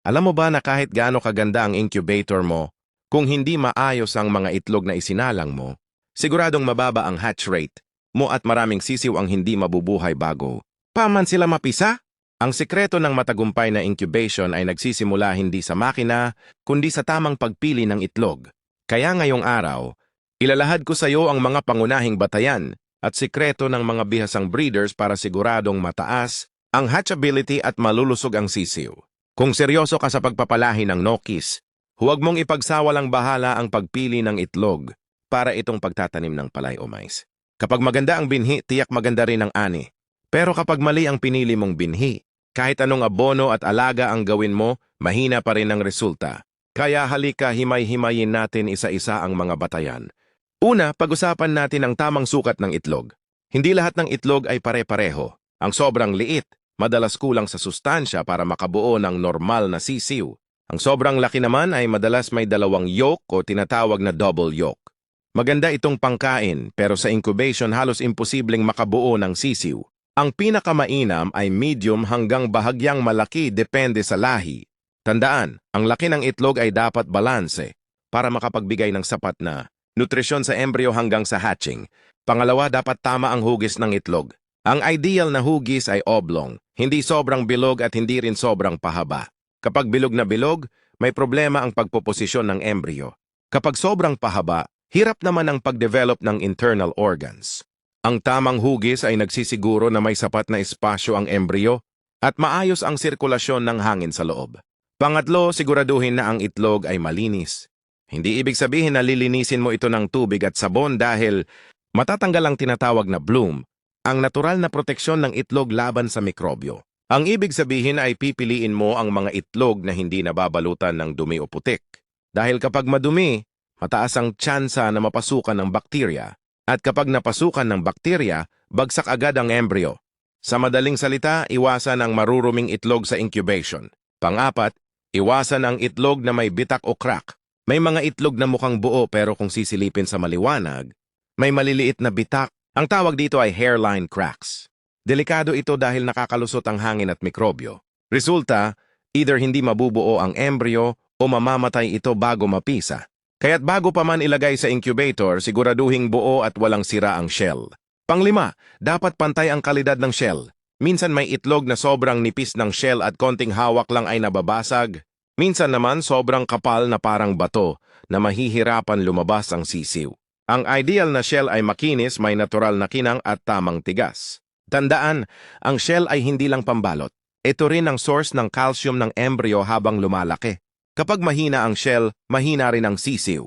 Alam mo ba na kahit gaano kaganda ang incubator mo, kung hindi maayos ang mga itlog na isinalang mo, siguradong mababa ang hatch rate mo at maraming sisiw ang hindi mabubuhay bago. Paman sila mapisa? Ang sikreto ng matagumpay na incubation ay nagsisimula hindi sa makina, kundi sa tamang pagpili ng itlog. Kaya ngayong araw, ilalahad ko sa iyo ang mga pangunahing batayan at sikreto ng mga bihasang breeders para siguradong mataas ang hatchability at malulusog ang sisiw. Kung seryoso ka sa pagpapalahi ng Nokis, huwag mong ipagsawalang bahala ang pagpili ng itlog para itong pagtatanim ng palay o mais. Kapag maganda ang binhi, tiyak maganda rin ang ani. Pero kapag mali ang pinili mong binhi, kahit anong abono at alaga ang gawin mo, mahina pa rin ang resulta. Kaya halika himay-himayin natin isa-isa ang mga batayan. Una, pag-usapan natin ang tamang sukat ng itlog. Hindi lahat ng itlog ay pare-pareho. Ang sobrang liit, madalas kulang sa sustansya para makabuo ng normal na sisiw. Ang sobrang laki naman ay madalas may dalawang yolk o tinatawag na double yolk. Maganda itong pangkain pero sa incubation halos imposibleng makabuo ng sisiw. Ang pinakamainam ay medium hanggang bahagyang malaki depende sa lahi. Tandaan, ang laki ng itlog ay dapat balanse para makapagbigay ng sapat na nutrisyon sa embryo hanggang sa hatching. Pangalawa, dapat tama ang hugis ng itlog. Ang ideal na hugis ay oblong, hindi sobrang bilog at hindi rin sobrang pahaba. Kapag bilog na bilog, may problema ang pagpoposisyon ng embryo. Kapag sobrang pahaba, hirap naman ang pagdevelop ng internal organs. Ang tamang hugis ay nagsisiguro na may sapat na espasyo ang embryo at maayos ang sirkulasyon ng hangin sa loob. Pangatlo, siguraduhin na ang itlog ay malinis. Hindi ibig sabihin na lilinisin mo ito ng tubig at sabon dahil matatanggal ang tinatawag na bloom ang natural na proteksyon ng itlog laban sa mikrobyo. Ang ibig sabihin ay pipiliin mo ang mga itlog na hindi nababalutan ng dumi o putik. Dahil kapag madumi, mataas ang tsansa na mapasukan ng bakterya. At kapag napasukan ng bakterya, bagsak agad ang embryo. Sa madaling salita, iwasan ang maruruming itlog sa incubation. Pangapat, iwasan ang itlog na may bitak o crack. May mga itlog na mukhang buo pero kung sisilipin sa maliwanag, may maliliit na bitak ang tawag dito ay hairline cracks. Delikado ito dahil nakakalusot ang hangin at mikrobyo. Resulta, either hindi mabubuo ang embryo o mamamatay ito bago mapisa. Kaya't bago pa man ilagay sa incubator, siguraduhing buo at walang sira ang shell. Panglima, dapat pantay ang kalidad ng shell. Minsan may itlog na sobrang nipis ng shell at konting hawak lang ay nababasag. Minsan naman sobrang kapal na parang bato na mahihirapan lumabas ang sisiw. Ang ideal na shell ay makinis, may natural na kinang at tamang tigas. Tandaan, ang shell ay hindi lang pambalot. Ito rin ang source ng calcium ng embryo habang lumalaki. Kapag mahina ang shell, mahina rin ang sisiw.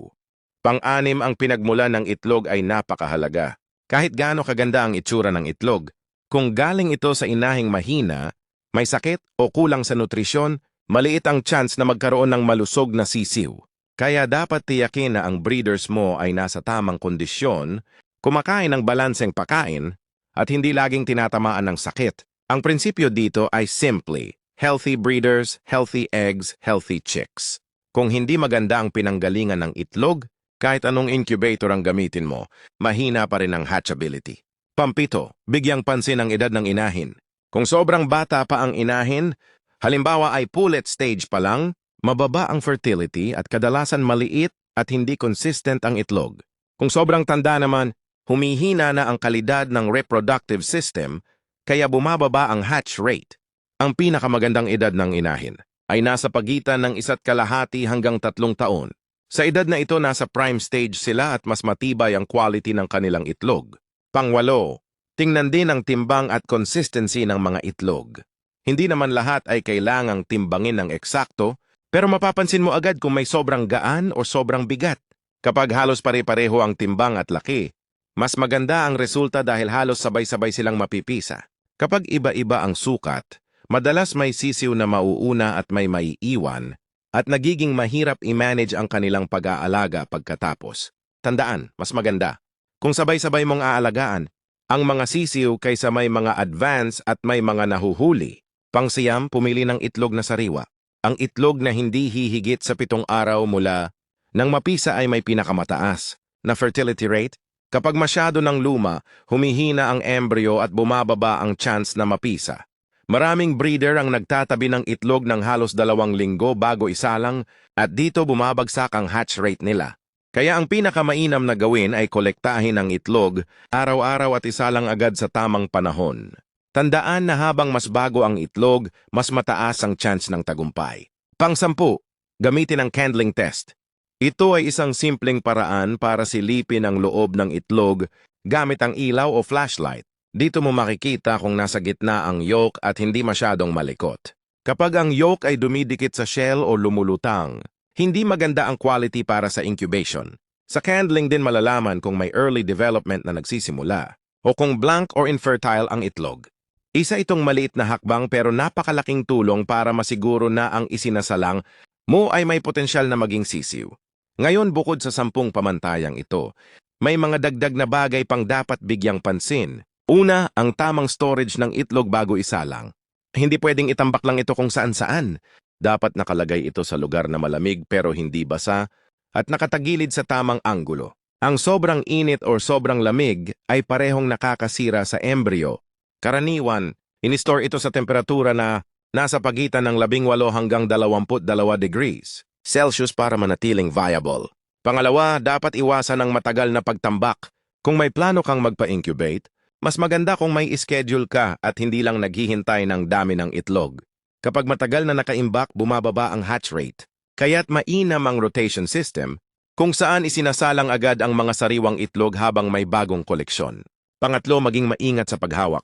Pang-anim ang pinagmula ng itlog ay napakahalaga. Kahit gaano kaganda ang itsura ng itlog, kung galing ito sa inahing mahina, may sakit o kulang sa nutrisyon, maliit ang chance na magkaroon ng malusog na sisiw. Kaya dapat tiyakin na ang breeders mo ay nasa tamang kondisyon, kumakain ng balanseng pakain, at hindi laging tinatamaan ng sakit. Ang prinsipyo dito ay simply, healthy breeders, healthy eggs, healthy chicks. Kung hindi maganda ang pinanggalingan ng itlog, kahit anong incubator ang gamitin mo, mahina pa rin ang hatchability. Pampito, bigyang pansin ang edad ng inahin. Kung sobrang bata pa ang inahin, halimbawa ay pullet stage pa lang, Mababa ang fertility at kadalasan maliit at hindi consistent ang itlog. Kung sobrang tanda naman, humihina na ang kalidad ng reproductive system kaya bumababa ang hatch rate. Ang pinakamagandang edad ng inahin ay nasa pagitan ng isa't kalahati hanggang tatlong taon. Sa edad na ito, nasa prime stage sila at mas matibay ang quality ng kanilang itlog. Pangwalo, tingnan din ang timbang at consistency ng mga itlog. Hindi naman lahat ay kailangang timbangin ng eksakto pero mapapansin mo agad kung may sobrang gaan o sobrang bigat. Kapag halos pare-pareho ang timbang at laki, mas maganda ang resulta dahil halos sabay-sabay silang mapipisa. Kapag iba-iba ang sukat, madalas may sisiw na mauuna at may maiiwan at nagiging mahirap i-manage ang kanilang pag-aalaga pagkatapos. Tandaan, mas maganda. Kung sabay-sabay mong aalagaan, ang mga sisiw kaysa may mga advance at may mga nahuhuli. Pangsiyam, pumili ng itlog na sariwa. Ang itlog na hindi hihigit sa pitong araw mula nang mapisa ay may pinakamataas na fertility rate. Kapag masyado ng luma, humihina ang embryo at bumababa ang chance na mapisa. Maraming breeder ang nagtatabi ng itlog ng halos dalawang linggo bago isalang at dito bumabagsak ang hatch rate nila. Kaya ang pinakamainam na gawin ay kolektahin ang itlog araw-araw at isalang agad sa tamang panahon. Tandaan na habang mas bago ang itlog, mas mataas ang chance ng tagumpay. Pangsampu, gamitin ang candling test. Ito ay isang simpleng paraan para silipin ang loob ng itlog gamit ang ilaw o flashlight. Dito mo makikita kung nasa gitna ang yolk at hindi masyadong malikot. Kapag ang yolk ay dumidikit sa shell o lumulutang, hindi maganda ang quality para sa incubation. Sa candling din malalaman kung may early development na nagsisimula o kung blank or infertile ang itlog. Isa itong maliit na hakbang pero napakalaking tulong para masiguro na ang isinasalang mo ay may potensyal na maging sisiw. Ngayon bukod sa sampung pamantayang ito, may mga dagdag na bagay pang dapat bigyang pansin. Una, ang tamang storage ng itlog bago isalang. Hindi pwedeng itambak lang ito kung saan-saan. Dapat nakalagay ito sa lugar na malamig pero hindi basa at nakatagilid sa tamang anggulo. Ang sobrang init or sobrang lamig ay parehong nakakasira sa embryo. Karaniwan, inistore ito sa temperatura na nasa pagitan ng 18 hanggang 22 degrees Celsius para manatiling viable. Pangalawa, dapat iwasan ang matagal na pagtambak. Kung may plano kang magpa-incubate, mas maganda kung may schedule ka at hindi lang naghihintay ng dami ng itlog. Kapag matagal na nakaimbak, bumababa ang hatch rate. Kaya't mainam ang rotation system kung saan isinasalang agad ang mga sariwang itlog habang may bagong koleksyon. Pangatlo, maging maingat sa paghawak.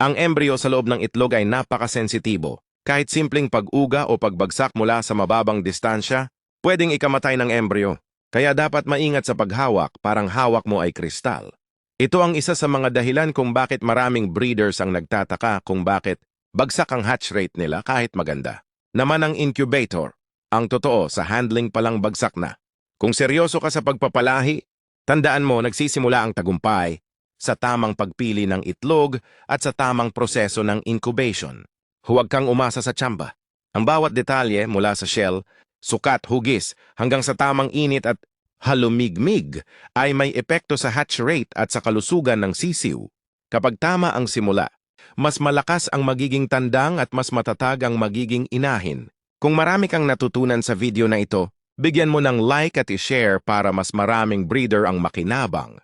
Ang embryo sa loob ng itlog ay napakasensitibo. Kahit simpleng pag-uga o pagbagsak mula sa mababang distansya, pwedeng ikamatay ng embryo. Kaya dapat maingat sa paghawak parang hawak mo ay kristal. Ito ang isa sa mga dahilan kung bakit maraming breeders ang nagtataka kung bakit bagsak ang hatch rate nila kahit maganda. Naman ang incubator, ang totoo sa handling palang bagsak na. Kung seryoso ka sa pagpapalahi, tandaan mo nagsisimula ang tagumpay sa tamang pagpili ng itlog at sa tamang proseso ng incubation. Huwag kang umasa sa tsamba. Ang bawat detalye mula sa shell, sukat, hugis, hanggang sa tamang init at halumigmig ay may epekto sa hatch rate at sa kalusugan ng sisiw. Kapag tama ang simula, mas malakas ang magiging tandang at mas matatag ang magiging inahin. Kung marami kang natutunan sa video na ito, bigyan mo ng like at i-share para mas maraming breeder ang makinabang.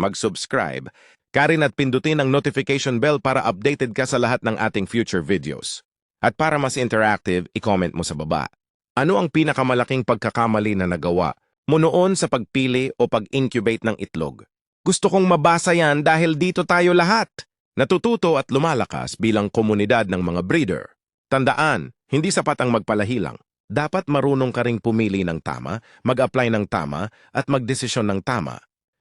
Mag-subscribe, karin at pindutin ang notification bell para updated ka sa lahat ng ating future videos. At para mas interactive, i-comment mo sa baba. Ano ang pinakamalaking pagkakamali na nagawa mo noon sa pagpili o pag-incubate ng itlog? Gusto kong mabasa yan dahil dito tayo lahat. Natututo at lumalakas bilang komunidad ng mga breeder. Tandaan, hindi sapat ang magpalahilang. Dapat marunong ka ring pumili ng tama, mag-apply ng tama, at magdesisyon ng tama.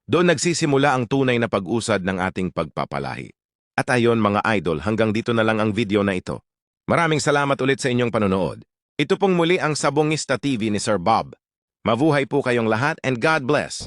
Doon nagsisimula ang tunay na pag-usad ng ating pagpapalahi. At ayon mga idol, hanggang dito na lang ang video na ito. Maraming salamat ulit sa inyong panonood. Ito pong muli ang Sabongista TV ni Sir Bob. Mabuhay po kayong lahat and God bless!